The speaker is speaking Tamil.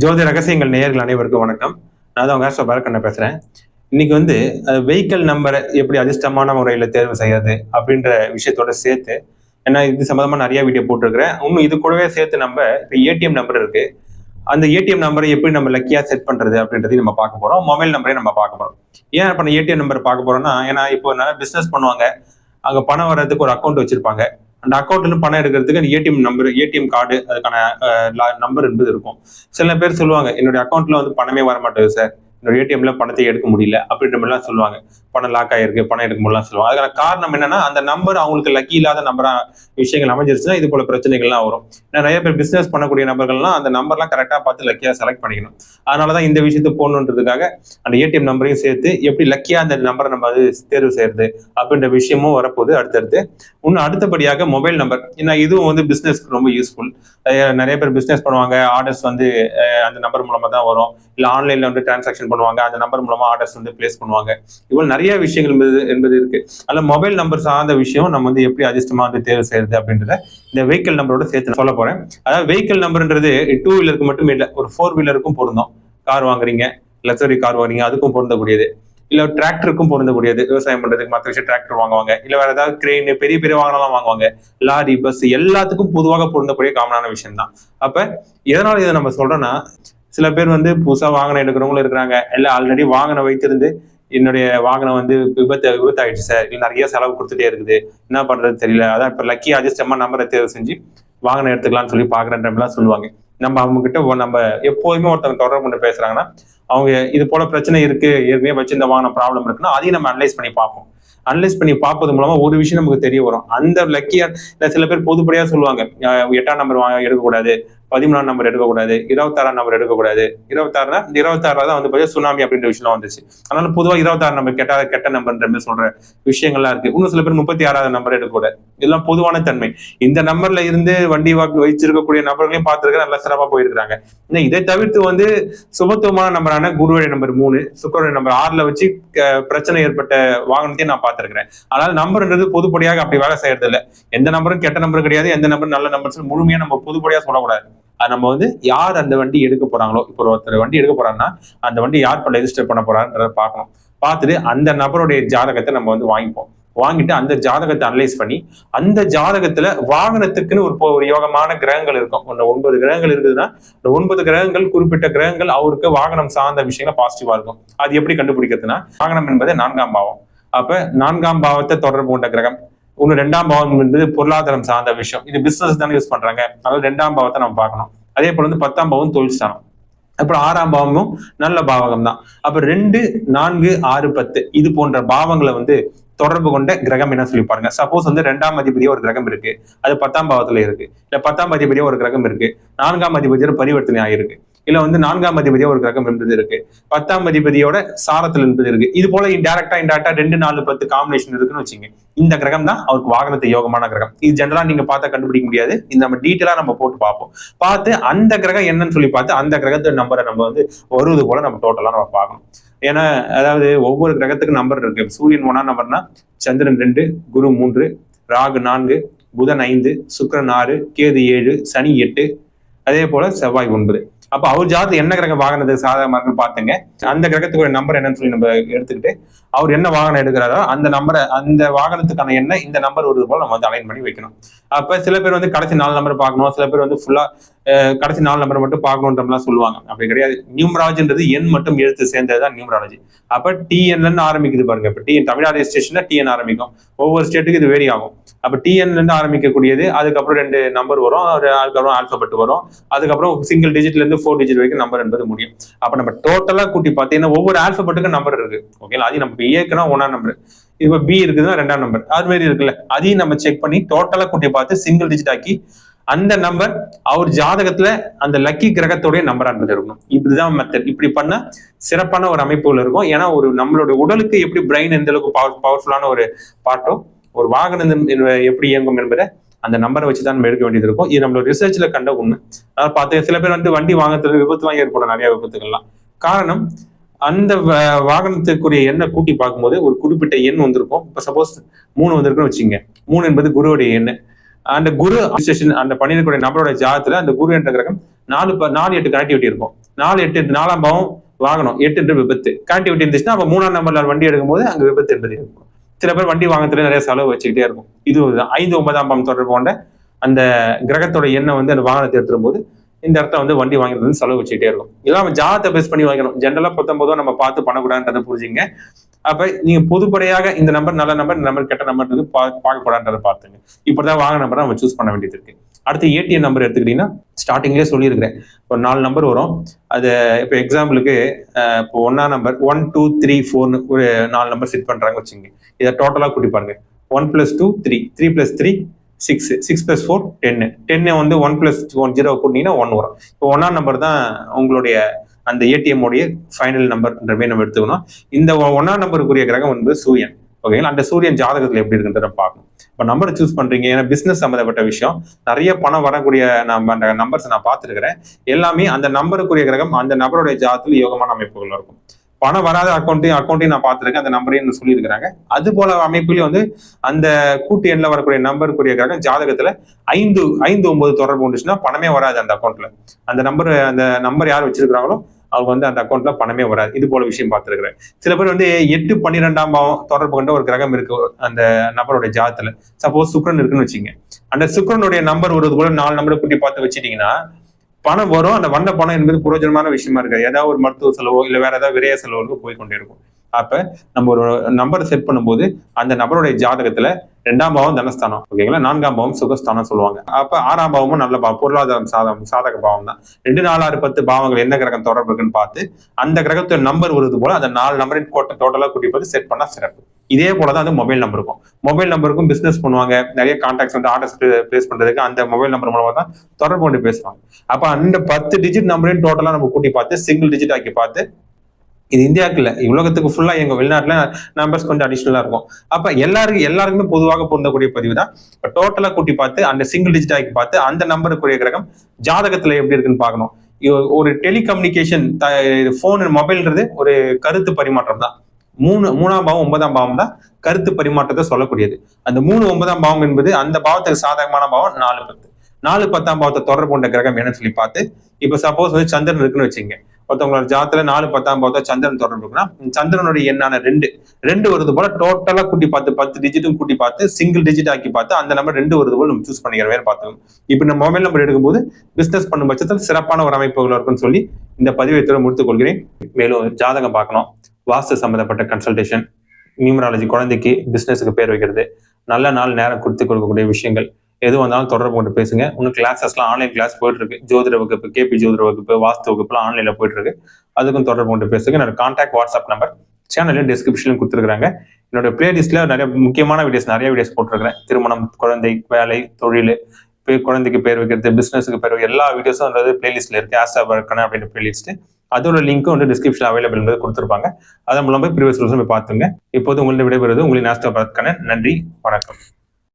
ஜோதி ரகசியங்கள் நேயர்கள் அனைவருக்கும் வணக்கம். நான் தான் உங்க பரக்கண்ண பேசுறேன். இன்னைக்கு வந்து வெஹிக்கல் நம்பரை எப்படி அதிர்ஷ்டமான முறையில தேர்வு செய்யறது அப்படின்ற விஷயத்தோட சேர்த்து ஏன்னா இது சம்பந்தமா நிறைய வீடியோ போட்டிருக்கிறேன். இன்னும் இது கூடவே சேர்த்து நம்ம இப்போ ஏடிஎம் நம்பர் இருக்கு. அந்த ஏடிஎம் நம்பரை எப்படி நம்ம லக்கியா செட் பண்றது அப்படின்றதையும் நம்ம பார்க்க போறோம். மொபைல் நம்பரையும் நம்ம பார்க்க போறோம். ஏன் இப்போ ஏடிஎம் நம்பர் பார்க்க போறோம்னா ஏன்னா இப்போ நல்லா பிசினஸ் பண்ணுவாங்க. அங்க பணம் வர்றதுக்கு ஒரு அக்கௌண்ட் வச்சிருப்பாங்க. அந்த அக்கௌண்ட்ல பணம் எடுக்கிறதுக்கு ஏடிஎம் நம்பர் ஏடிஎம் கார்டு அதுக்கான நம்பர் என்பது இருக்கும். சில பேர் சொல்லுவாங்க என்னுடைய அக்கௌண்ட்ல வந்து பணமே வர மாட்டேங்குது சார் என்னோட ஏடிஎம்ல பணத்தை எடுக்க முடியல அப்படின்ற மாதிரிலாம் சொல்லுவாங்க. பணம் லாக் ஆயிருக்கு பணம் எடுக்க முடியலாம் சொல்லுவாங்க. அதுக்கான காரணம் என்னன்னா அந்த நம்பர் அவங்களுக்கு லக்கி இல்லாத நம்பரா விஷயங்கள் அமைஞ்சிருச்சுன்னா இது போல பிரச்சனைகள்லாம் வரும். நிறைய பேர் பிசினஸ் பண்ணக்கூடிய நபர்கள்லாம் அந்த நம்பர்லாம் கரெக்டா பார்த்து லக்கியா செலக்ட் பண்ணிக்கணும். அதனாலதான் இந்த விஷயத்தை போகணுன்றதுக்காக அந்த ஏடிஎம் நம்பரையும் சேர்த்து எப்படி லக்கியா அந்த நம்பரை நம்ம அது தேர்வு செய்யறது அப்படின்ற விஷயமும் வரப்போகுது அடுத்தடுத்து. இன்னும் அடுத்தபடியாக மொபைல் நம்பர் ஏன்னா இதுவும் வந்து பிசினஸ்க்கு ரொம்ப யூஸ்ஃபுல் நிறைய பேர் பிசினஸ் பண்ணுவாங்க. ஆர்டர்ஸ் வந்து அந்த நம்பர் மூலமா தான் வரும். இல்ல ஆன்லைன்ல வந்து டிரான்சாக்ஷன் பண்ணுவாங்க. அந்த நம்பர் மூலமா ஆர்டர்ஸ் வந்து பிளேஸ் பண்ணுவாங்க. இவ்வளவு நிறைய விஷயங்கள் என்பது என்பது இருக்கு. அதுல மொபைல் நம்பர் சார்ந்த விஷயம் நம்ம வந்து எப்படி அதிர்ஷ்டமா வந்து தேர்வு செய்யறது அப்படின்றத இந்த வெஹிக்கல் நம்பரோட சேர்த்து சொல்ல போறேன். அதாவது வெஹிக்கிள் நம்பர்ன்றது டூ வீலருக்கு மட்டுமே இல்லை ஒரு ஃபோர் வீலருக்கும் பொருந்தோம். கார் வாங்குறீங்க லக்ஸரி கார் வாங்குறீங்க அதுக்கும் பொருந்தக்கூடியது. இல்ல டிராக்டருக்கும் பொருந்தக்கூடியது. விவசாயம் பண்றதுக்கு மற்ற விஷயம் டிராக்டர் வாங்குவாங்க. இல்ல வேற ஏதாவது கிரெயின் பெரிய பெரிய வாகனம்லாம் வாங்குவாங்க. லாரி பஸ் எல்லாத்துக்கும் பொதுவாக பொருந்தக்கூடிய காமனான விஷயம் தான் அப்ப எதனால இதை நம்ம சொல்றோம்னா சில பேர் வந்து புதுசாக வாகனம் எடுக்கிறவங்களும் இருக்கிறாங்க. இல்லை ஆல்ரெடி வாகனம் வைத்திருந்து என்னுடைய வாகனம் வந்து விபத்து விபத்து ஆயிடுச்சு சார். இல்லை நிறைய செலவு கொடுத்துட்டே இருக்குது. என்ன பண்ணுறது தெரியல. அதான் இப்போ லக்கி அதிர்ஷ்டமா நம்பரை தேர்வு செஞ்சு வாகனம் எடுத்துக்கலாம்னு சொல்லி பாக்குறேன்றலாம் சொல்லுவாங்க. நம்ம அவங்க கிட்ட நம்ம எப்போதுமே ஒருத்தவங்க தொடர்பு கொண்டு பேசுறாங்கன்னா அவங்க இது போல பிரச்சனை இருக்கு. ஏற்கனவே வச்சிருந்த வாகனம் ப்ராப்ளம் இருக்குன்னா அதையும் நம்ம அனலைஸ் பண்ணி பார்ப்போம். அனலைஸ் பண்ணி பார்ப்பது மூலமா ஒரு விஷயம் நமக்கு தெரிய வரும். அந்த லக்கியா சில பேர் பொதுப்படியா சொல்லுவாங்க எட்டாம் நம்பர் வாங்க எடுக்கக்கூடாது. பதிமூணாம் நம்பர் எடுக்கக்கூடாது இருபத்தாறாம் நம்பர் எடுக்கக்கூடாது. இருபத்தாறுனா இந்த இருபத்தாறுல தான் வந்து பார்த்தீங்கன்னா சுனாமி அப்படின்ற விஷயம்லாம் வந்துச்சு. அதனால பொதுவாக இருபத்தாறு நம்பர் கெட்ட கெட்ட நம்பர்ன்ற மாதிரி சொல்ற விஷயங்கள்லாம் இருக்கு. இன்னும் சில பேர் முப்பத்தி ஆறாவது நம்பர் எடுக்கக்கூடாது. இதெல்லாம் பொதுவான தன்மை. இந்த நம்பர்ல இருந்து வண்டி வாக்கு வச்சிருக்கக்கூடிய நபர்களையும் பார்த்துருக்க நல்லா சிறப்பாக போயிருக்காங்க இதை தவிர்த்து வந்து சுபத்துவமான நம்பரான குருவழி நம்பர் மூணு சுக்கரவழி நம்பர் ஆறுல வச்சு பிரச்சனை ஏற்பட்ட வாகனத்தையும் நான் பார்த்திருக்கிறேன். அதனால நம்பர்ன்றது பொதுப்படியாக அப்படி வேலை செய்யறது இல்லை எந்த நம்பரும் கெட்ட நம்பர் கிடையாது. எந்த நம்பர் நல்ல நம்பர் முழுமையா நம்ம பொதுப்படியா சொல்லக்கூடாது. நம்ம வந்து யார் அந்த வண்டி எடுக்க போறாங்களோ இப்போ ஒருத்தர் வண்டி எடுக்க போறாங்கன்னா அந்த வண்டி யார் இப்போ ரெஜிஸ்டர் பண்ண போறான்றத பார்க்கணும். பார்த்துட்டு அந்த நபருடைய ஜாதகத்தை நம்ம வந்து வாங்கிப்போம். வாங்கிட்டு அந்த ஜாதகத்தை அனலைஸ் பண்ணி அந்த ஜாதகத்துல வாகனத்துக்குன்னு ஒரு ஒரு யோகமான கிரகங்கள் இருக்கும். ஒன்று ஒன்பது கிரகங்கள் இருக்குதுன்னா இந்த ஒன்பது கிரகங்கள் குறிப்பிட்ட கிரகங்கள் அவருக்கு வாகனம் சார்ந்த விஷயங்கள் பாசிட்டிவா இருக்கும். அது எப்படி கண்டுபிடிக்கிறதுனா வாகனம் என்பது நான்காம் பாவம். அப்ப நான்காம் பாவத்தை தொடர்பு கொண்ட கிரகம். ஒன்று ரெண்டாம் பாவம் என்பது பொருளாதாரம் சார்ந்த விஷயம். இது பிசினஸ் தானே யூஸ் பண்றாங்க. அதனால ரெண்டாம் பாவத்தை நம்ம பார்க்கணும். அதே போல வந்து பத்தாம் பாவம் தொழில் ஸ்தானம் அப்புறம் ஆறாம் பாவமும் நல்ல பாவகம் தான் அப்ப ரெண்டு நான்கு ஆறு பத்து இது போன்ற பாவங்களை வந்து தொடர்பு கொண்ட கிரகம் என்ன சொல்லி பாருங்க. சப்போஸ் வந்து ரெண்டாம் அதிபதியா ஒரு கிரகம் இருக்கு. அது பத்தாம் பாவத்துல இருக்கு. இல்ல பத்தாம் அதிபதியா ஒரு கிரகம் இருக்கு. நான்காம் அதிபதியோட பரிவர்த்தனை ஆயிருக்கு. இல்ல வந்து நான்காம் அதிபதியா ஒரு கிரகம் என்பது இருக்கு. பத்தாம் அதிபதியோட சாரத்தில் என்பது இருக்கு. இது போல இன்டெரக்டா இன்டெரக்டா ரெண்டு நாலு பத்து காம்பினேஷன் இருக்குன்னு வச்சுங்க இந்த கிரகம் தான் அவருக்கு வாகனத்தை யோகமான கிரகம். இது ஜென்ரலா நீங்க பார்த்தா கண்டுபிடிக்க முடியாது. இந்த நம்ம டீட்டெயிலா நம்ம போட்டு பார்ப்போம். பார்த்து அந்த கிரகம் என்னன்னு சொல்லி பார்த்து அந்த கிரகத்தோட நம்பரை நம்ம வந்து வருவது போல நம்ம டோட்டலா நம்ம பார்க்கணும். ஏன்னா அதாவது ஒவ்வொரு கிரகத்துக்கும் நம்பர் இருக்கு. சூரியன் ஒன்னா நம்பர்னா சந்திரன் ரெண்டு குரு மூன்று ராகு நான்கு புதன் ஐந்து சுக்கரன் ஆறு கேது ஏழு சனி எட்டு அதே போல செவ்வாய் ஒன்பது அப்ப அவர் ஜாதகம் என்ன கிரகம் வாகனத்துக்கு சாதகமா இருக்குன்னு பாத்துங்க. அந்த கிரகத்துக்கு நம்பர் என்னன்னு சொல்லி நம்ம எடுத்துக்கிட்டு அவர் என்ன வாகனம் எடுக்கிறாரோ அந்த நம்பரை அந்த வாகனத்துக்கான என்ன இந்த நம்பர் வருது போல நம்ம வந்து அலைன் பண்ணி வைக்கணும். அப்ப சில பேர் வந்து கடைசி நாலு நம்பர் பார்க்கணும். சில பேர் வந்து ஃபுல்லா கடைசி நாலு நம்பர் மட்டும் பார்க்கணுன்றலாம் சொல்லுவாங்க. அப்படி கிடையாது. நியூமராலஜின்றது எண் மட்டும் எழுத்து சேர்ந்ததுதான் நியூமராலஜி அப்ப டிஎன்ல ஆரம்பிக்குது பாருங்க. இப்ப டி தமிழ்நாடு ஸ்டேஷன்ல டிஎன் ஆரம்பிக்கும். ஒவ்வொரு ஸ்டேட்டுக்கு இது வேரி ஆகும். அப்ப டிஎன்ல இருந்து ஆரம்பிக்கக்கூடியது. அதுக்கப்புறம் ரெண்டு நம்பர் வரும். அதுக்கப்புறம் ஆல்பபெட் வரும். அதுக்கப்புறம் சிங்கிள் டிஜிட்ல இருந்து ஃபோர் டிஜிட் வரைக்கும் நம்பர் என்பது முடியும். அப்ப நம்ம டோட்டலா கூட்டி பார்த்தீங்கன்னா ஒவ்வொரு ஆல்பபெட்டுக்கும் நம்பர் இருக்கு. ஓகேங்களா அது நம்ம ஏக்குனா ஒன்னா நம்பர் இப்போ பி இருக்குதுன்னா ரெண்டாம் நம்பர் அது மாதிரி இருக்குல்ல. அதையும் நம்ம செக் பண்ணி டோட்டலா கூட்டி பார்த்து சிங்கிள் டிஜிட் ஆக்கி அந்த நம்பர் அவர் ஜாதகத்துல அந்த லக்கி கிரகத்தோடைய நம்பரான்றது இருக்கணும் இப்படிதான் மெத்தட் இப்படி பண்ண சிறப்பான ஒரு அமைப்புகள் இருக்கும். ஏன்னா ஒரு நம்மளோட உடலுக்கு எப்படி பிரெயின் எந்த அளவுக்கு பவர் பவர்ஃபுல்லான ஒரு பாட்டோ ஒரு வாகனம் எப்படி இயங்கும் என்பதை அந்த நம்பரை வச்சு தான் நம்ம எடுக்க வேண்டியது இருக்கும். இது நம்மளோட ரிசர்ச்ல கண்ட உண்மை. அதாவது பார்த்து சில பேர் வந்து வண்டி வாங்கத்துல விபத்து வாங்கி ஏற்படும் நிறைய விபத்துகள்லாம். காரணம் அந்த வாகனத்துக்குரிய எண்ணை கூட்டி பார்க்கும்போது ஒரு குறிப்பிட்ட எண் வந்திருக்கும். இப்போ சப்போஸ் மூணு வந்திருக்குன்னு வச்சுங்க மூணு என்பது குருவுடைய எண். அந்த குரு அந்த பண்ணிருக்கக்கூடிய நபரோட ஜாதத்துல அந்த குரு என்ற கிரகம் நாலு ப- நாலு எட்டு கனெக்டிவிட்டி இருக்கும். நாலு எட்டு நாலாம் பாவம் வாகனம் எட்டு என்று விபத்து. கனெக்டிவிட்டி இருந்துச்சுன்னா அப்போ மூணாம் நம்பர்ல வண்டி எடுக்கும்போது அங்கே விபத்து என்பது இருக்கும். சில பேர் வண்டி வாங்கத்துல நிறைய செலவு வச்சுக்கிட்டே இருக்கும். இது ஐந்து ஒன்பதாம் பாவம் தொடர்பு கொண்ட அந்த கிரகத்தோட எண்ணெய் வந்து அந்த வாகனத்தை எடுத்துடும் போது இந்த இடத்த வந்து வண்டி வாங்குறது வந்து செலவு வச்சுக்கிட்டே இருக்கும். இதெல்லாம் நம்ம ஜாதத்தை பேஸ் பண்ணி வாங்கணும். ஜென்ரலாக பத்தொன்பதோ நம்ம பார்த்து பண்ணக்கூடாதுன்றதை புரிஞ்சுங்க. அப்ப நீங்க பொதுப்படையாக இந்த நம்பர் நல்ல நம்பர் இந்த நம்பர் கெட்ட நம்பர்ன்றது பா பார்க்கக்கூடாதுன்றதை பார்த்துங்க. இப்படிதான் வாங்க நம்பர் நம்ம சூஸ் பண்ண வேண்டியது இருக்கு. அடுத்து ஏடிஎம் நம்பர் எடுத்துக்கிட்டீங்கன்னா ஸ்டார்டிங்லேயே சொல்லியிருக்கிறேன். ஒரு நாலு நம்பர் வரும். அது இப்போ எக்ஸாம்பிளுக்கு இப்போ ஒன்னா நம்பர் ஒன் டூ த்ரீ ஃபோர்னு ஒரு நாலு நம்பர் செட் பண்ணுறாங்க வச்சுங்க இதை டோட்டலாக கூட்டி பாருங்க. One plus two three three plus three six six plus four டென்னு டென்னு வந்து ஒன் பிளஸ் ஒன் ஜீரோ கூட்டிங்கன்னா ஒன் வரும். இப்போ ஒன்னாம் நம்பர் தான் உங்களுடைய அந்த ஏடிஎம் உடைய ஃபைனல் நம்பர்ன்ற மாதிரி நம்ம எடுத்துக்கணும். இந்த ஒ- நம்பருக்குரிய கிரகம் வந்து சூரியன். ஓகேங்களா? அந்த சூரியன் ஜாதகத்தில் எப்படி இருக்குன்றத பார்க்கணும். இப்போ நம்பரை சூஸ் பண்ணுறீங்க ஏன்னா பிஸ்னஸ் சம்மந்தப்பட்ட விஷயம். நிறைய பணம் வரக்கூடிய நம்ம அந்த நம்பர்ஸ் நான் பார்த்துருக்கிறேன். எல்லாமே அந்த நம்பருக்குரிய கிரகம் அந்த நபருடைய ஜாதகத்தில் யோகமான அமைப்புகள் இருக்கும். பணம் வராத அக்கௌண்ட்டையும் அக்கௌண்ட்டையும் நான் பார்த்துருக்கேன் அந்த நம்பரையும் சொல்லியிருக்கிறாங்க. அது போல அமைப்புலேயும் வந்து அந்த கூட்டு எண்ணில் வரக்கூடிய நம்பருக்குரிய கிரகம் ஜாதகத்தில் ஐந்து ஐந்து ஒன்பது தொடர்பு உண்டுச்சுன்னா பணமே வராது அந்த அக்கௌண்ட்டில் அந்த நம்பர் அந்த நம்பர் யார் வச்சிருக்கிறாங்களோ அவங்க வந்து அந்த அக்கௌண்ட்ல பணமே வராது. இது போல விஷயம் பார்த்துருக்குறேன். சில பேர் வந்து எட்டு பன்னிரெண்டாம் பாவம் தொடர்பு கொண்ட ஒரு கிரகம் இருக்கு. அந்த நபருடைய ஜாதத்துல. சப்போஸ் சுக்ரன் இருக்குன்னு வச்சுங்க. அந்த சுக்ரனுடைய நம்பர் வருவது போல நாலு நம்பரை கூட்டி பார்த்து வச்சுட்டீங்கன்னா பணம் வரும். அந்த வந்த பணம் என்பது புரோஜனமான விஷயமா இருக்காது. ஏதாவது ஒரு மருத்துவ செலவோ இல்ல வேற ஏதாவது விரைய செலவோ போய் கொண்டே இருக்கும். அப்ப நம்ம ஒரு நம்பரை செட் பண்ணும்போது அந்த நபருடைய ஜாதகத்துல ரெண்டாம் பாவம் தனஸ்தானம் ஓகேங்களா? நான்காம் பாவம் சுகஸ்தானம் சொல்லுவாங்க. அப்ப ஆறாம் பாவமும் நல்ல பாவம் பொருளாதாரம் சாதகம் சாதக பாவம் தான் ரெண்டு நாலு ஆறு பத்து பாவங்கள் என்ன கிரகம் தொடர்பு இருக்குன்னு பார்த்து அந்த கிரகத்தோட நம்பர் வருது போல அந்த நாலு நம்பரின் கோட்டை டோட்டலா கூட்டி பார்த்து செட் பண்ணா சிறப்பு. இதே போலதான் அந்த மொபைல் நம்பருக்கும் மொபைல் நம்பருக்கும் பிசினஸ் பண்ணுவாங்க. நிறைய கான்டாக்ட்ஸ் வந்து ஆர்டர்ஸ் பிளேஸ் பண்றதுக்கு அந்த மொபைல் நம்பர் மூலமா தான் தொடர்பு கொண்டு பேசுவாங்க. அப்ப அந்த பத்து டிஜிட் நம்பரையும் டோட்டலா நம்ம கூட்டி பார்த்து சிங்கிள் டிஜிட் ஆக்கி பார்த்து இது இந்தியாவுக்கு இல்லை. உலகத்துக்கு ஃபுல்லாக எங்கள் வெளிநாட்டில் நம்பர்ஸ் கொஞ்சம் அடிஷ்னலாக இருக்கும். அப்போ எல்லாருக்கும் எல்லாருக்குமே பொதுவாக பொருந்தக்கூடிய பதிவு தான். இப்போ டோட்டலாக கூட்டி பார்த்து அந்த சிங்கிள் டிஜிட் பார்த்து அந்த நம்பருக்குரிய கிரகம் ஜாதகத்தில் எப்படி இருக்குன்னு பார்க்கணும். ஒரு டெலிகம்யூனிகேஷன் ஃபோன் மொபைல்ன்றது ஒரு கருத்து பரிமாற்றம் தான். மூணு மூணாம் பாவம் ஒன்பதாம் பாவம் தான் கருத்து பரிமாற்றத்தை சொல்லக்கூடியது. அந்த மூணு ஒன்பதாம் பாவம் என்பது அந்த பாவத்துக்கு சாதகமான பாவம் நாலு பத்து. நாலு பத்தாம் பாவத்தை தொடர்பு கொண்ட கிரகம் என்னன்னு சொல்லி பார்த்து இப்போ சப்போஸ் வந்து சந்திரன் இருக்குன்னு வச்சுங்க ஒருத்தவங்களோட ஜாத்துல நாலு பத்தாம் பார்த்தா சந்திரன் தொடர்பு இருக்குன்னா சந்திரனுடைய எண்ணான ரெண்டு ரெண்டு வருது போல டோட்டலா கூட்டி பார்த்து பத்து டிஜிட்டும் கூட்டி பார்த்து சிங்கிள் டிஜிட் ஆக்கி பார்த்து அந்த நம்பர் ரெண்டு வருது போல நம்ம சூஸ் பண்ணிக்கிற மாதிரி பார்த்தோம் இப்போ நம்ம மொபைல் நம்பர் எடுக்கும்போது பிசினஸ் பண்ணும் பட்சத்தில் சிறப்பான ஒரு அமைப்புகள் இருக்குன்னு சொல்லி இந்த பதிவை இத்துடன் முடித்துக் கொள்கிறேன். மேலும் ஜாதகம் பார்க்கணும். வாஸ்து சம்பந்தப்பட்ட கன்சல்டேஷன் நியூமராலஜி குழந்தைக்கு பிசினஸுக்கு பேர் வைக்கிறது நல்ல நாள் நேரம் கொடுத்து கொடுக்கக்கூடிய விஷயங்கள் எது வந்தாலும் தொடர்பு கொண்டு பேசுங்க. இன்னும் கிளாஸஸ்லாம் ஆன்லைன் கிளாஸ் போயிட்டு இருக்கு ஜோதிட வகுப்பு கேபி ஜோதிட வகுப்பு வாஸ்து வகுப்புலாம் ஆன்லைன்ல போயிட்டு இருக்கு அதுக்கும் தொடர்பு கொண்டு பேசுங்க. என்னோட கான்டாக்ட் வாட்ஸ்அப் நம்பர் சேனல்ல டிஸ்கிரிப்ஷன்ல கொடுத்துருக்காங்க என்னோட பிளேலிஸ்ட்ல நிறைய முக்கியமான வீடியோஸ் நிறைய வீடியோஸ் போட்டிருக்கிறேன். திருமணம் குழந்தை வேலை தொழில் குழந்தைக்கு பேர் வைக்கிறது பிசினஸுக்கு பேர் வைக்கிறது எல்லா வீடியோஸும் வந்து பிளேலிஸ்ட்ல இருக்கு. ஆஸ்டா வர்க்கணும் அப்படின்ற பிளேலிஸ்ட் அதோட லிங்க்கும் வந்து டிஸ்கிரிப்ஷன் அவைலபிள் என்பது கொடுத்துருப்பாங்க. அதன் மூலமா ப்ரீவியஸ் போய் பார்த்துங்க. இப்போது உங்களிடம் விடைபெறுவது உங்களின் ஆஸ்டா பரத்கன நன்றி வணக்கம்.